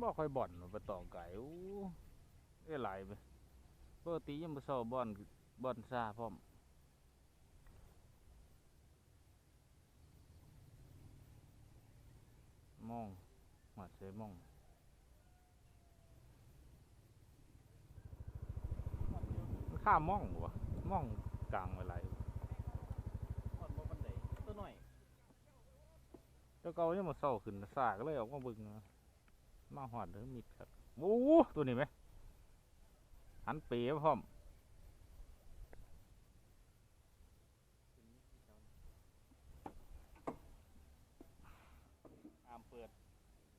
บ่ค่อยบ่อนไปต่อไก่อู้เอ้ยหลายไปปกติยังบ่เซาบ่อนบ่อนซาพร้อมมองหัดเสยมองมันข้ามมองบ่วะมองกลางไว้หลายอ่อนบ่ปานใดตัวน้อยแล้วก็ยังมาเศร้าขึ้นซาก็เลยออกมาเบึงนะ มาหอดเด้อมิดครับโอ้ตัวนี้ไหมหันเป๋พร้อมอามเปิด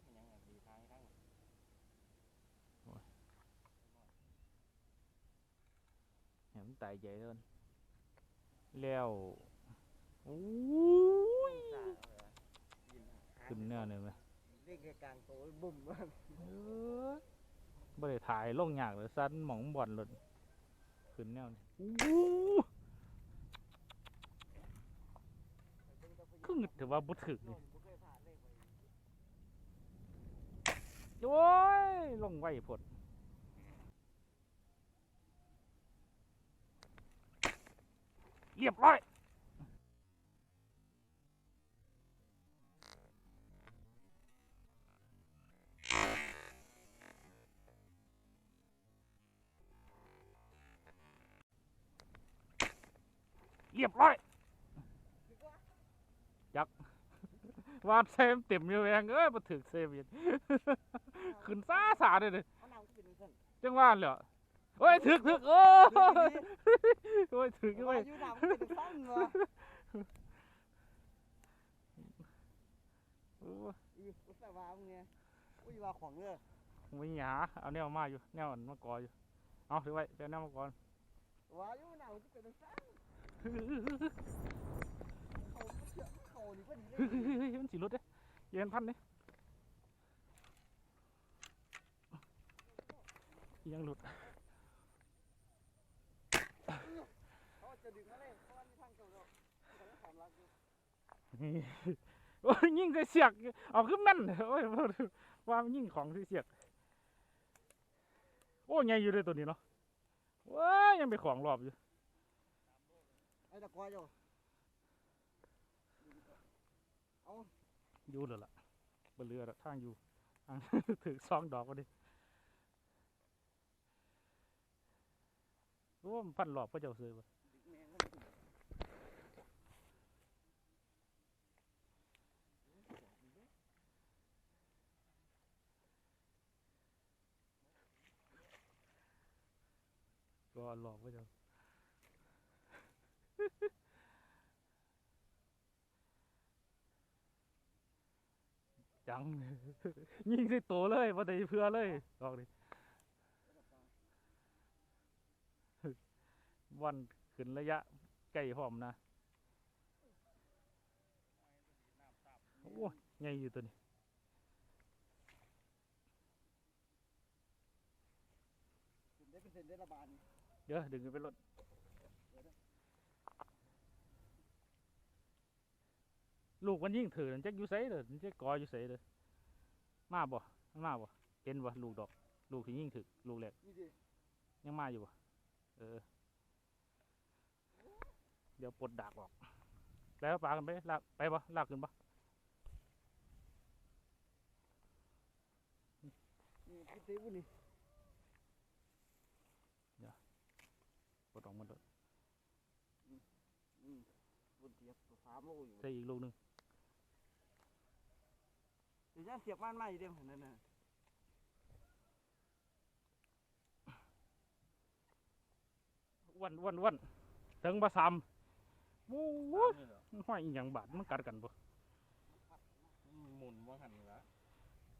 มันยังไงดีทางทั้งเห็นมันตายใจเดินแล้วโอ้ยซ่าเอาเลยยินขึ้นแน่เลยไหม เรียกแค่กลางโตบุ่มว่าเออบ่ได้ถ่ายลงอยากเลยสั้นหมองบ่อนหล่นขึ้นแนวนี้โอ้คือถือว่าบ่ถึกนี่โอ้ย ลงไว้พดเรียบร้อย รียบร้อยยักษ์วาดเซมเต็มอยู่แวงเอ้ยมาถึกเซมอีกขึ้นซ่าสาเลยเลยเอาน้ำก็เป็นจังซั่นจังหว่าเหรอโอ้ยถึกถึกโอ้ยโอ้ยถึกแต่โอ้ว่ายอยู่น้ำก็เป็นจังซั่นว่ะโอ้ยอีอุตส่าห์ว่ามึงเนี่ยอุ้ยว่าของเด้อไม่หยาเอาแนวมาอยู่แนวอันมากออยู่เอาถือไว้เอาแนวมาก่อนว่าอยู่น้ำก็เป็นจังซั่นเขาบ่เชื่อเขานี่บ่ดี เฮ้ยเฮ้ยเฮ้ยมันสีรถเด้เย็นพันเด้ยังหลุดนี่ว้ายู่นี่โอ้ยยิงใส่เสียกเอาขึ้นแม่นโอ้ยว่ามันยิงของใส่เสียกโอ้ยใหญ่อยู่เลยตัวนี้เนาะว้ายยังไปของรอบอยู่ ไอ้ตะกวายอยู่เอาอยู่เลยล่ะบนเรือละทางอยู่ทางถือซองดอกมาดิรู้ว่ามันพันรอบก็เจ้าซื้อบ่ดึงแม่งมันขึ้นรอหลอกก็เจ้า จัง ยิงใส่ตัวเลยพอดีเพื่อเลยดอกดิวันขึ้นระยะใกล้หอมนะ โอ้ยใหญ่อยู่ตัวนี้ขึ้นได้เป็นเส้นได้ระบาดนี่เดี๋ยวดึงขึ้นไปรถ ลูกมันยิ่งถือมันจะอยู่ไสเลยมันจะกออยู่ไสเลยมาบ่มันมาบ่เห็นบ่ลูกดอก ลูกที่ยิ่งถือลูกแรกนี่ดิยังมาอยู่บ่เออ เดี๋ยวปลดดากออก แล้วปลากันไปลากไปบ่ลากขึ้นบ่นี่พี่ติ๊กนี่ปลดออกมาโดดอืมบนเทียบตัวฟ้าโมอยู่ใส่อีกลูกหนึงเดี๋ยวจะเสียบม่านมาอยู่เดียวเห็นนั่นน่ะอ้วันอ้วันอ้วันถึงบ่ซ้ำโอ้โหนี่เหรอมันห้อยอีหยังบาดมันกัดกันบ่มันหมุนว่าหันนี่ละ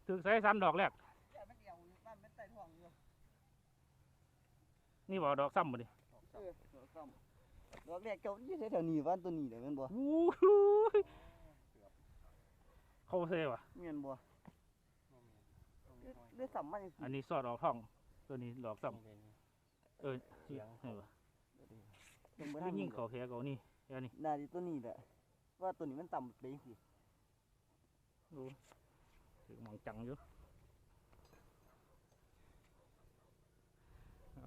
ถึงใส่ซ้ำดอกแรกแย่ไม่เกี่ยวอยู่บ้านไม่ใต้ท้องอยู่นี่บ่ดอกซ้ำบ่ดิเออดอกซ้ำดอกแรกเจ้ายี่แถวๆนี้บ้านตัวนี้เลยแม่นบ่โอ้โห เข้าเซ่วะเมียนบัวเรื่อดสัมมันอันนี้สอดออกท้อง ตัวนี้หลอกสัมเออเสียงเหรอตัวยิ่งเขาแพ้เขานี่แค่นี้น่าจะตัวนี้แหละว่าตัวนี้มันต่ำเปจัสิดูถือมองจังอยู่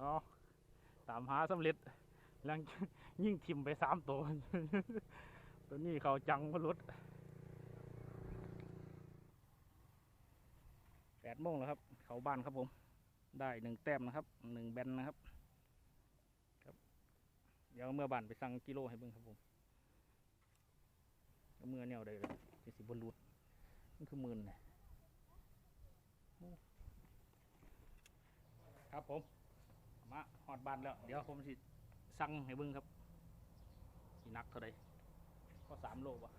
อ๋อตามหาสำเร็จแล้วยิ่งทิมไปสามตัว ตัวนี้เขาจังพลุด ดโมงแล้วครับ เขาบ้านครับผม ได้หนึ่งแต้มนะครับหนึ่งแบนนะครับ ครับ เดี๋ยวเมื่อบ้านไปสั่งกิโลให้เบิ่งครับผมเมื่อแนวใดเลยจะสิบนรูดมันคือหมื่นนะครับผม มาหอดบ้านแล้ว เดี๋ยวผมสิสั่งให้เบิ่งครับสิหนักเท่าไรก็สามโลป่ะ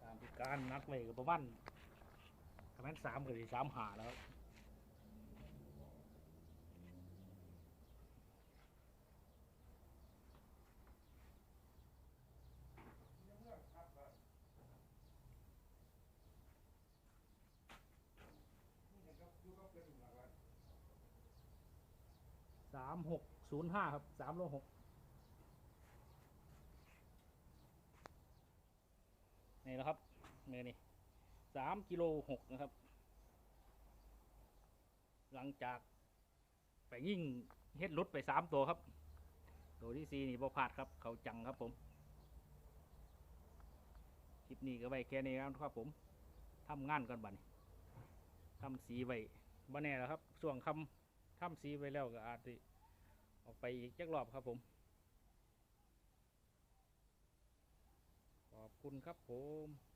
ตามที่การนักเลยก็ประมาณ ประมาณสามก็สิสามหาแล้ว สามหกศูนย์ห้าครับสามโลหกนี่แหละครับเนื้อนี่ สามกิโลหกนะครับ หลังจากไปยิ่งเฮ็ดรถไปสามตัวครับ ตัวที่สี่นี่บ่พลาดครับ เขาจังครับผม คลิปนี้ก็ไว้แค่นี้ครับผมทำงานก่อนบัดนทำสีไว้บ่แน่แล้วครับช่วงคำทำสีไว้แล้วก็อาจจะออกไปอีกจักรอบครับผมขอบคุณครับผม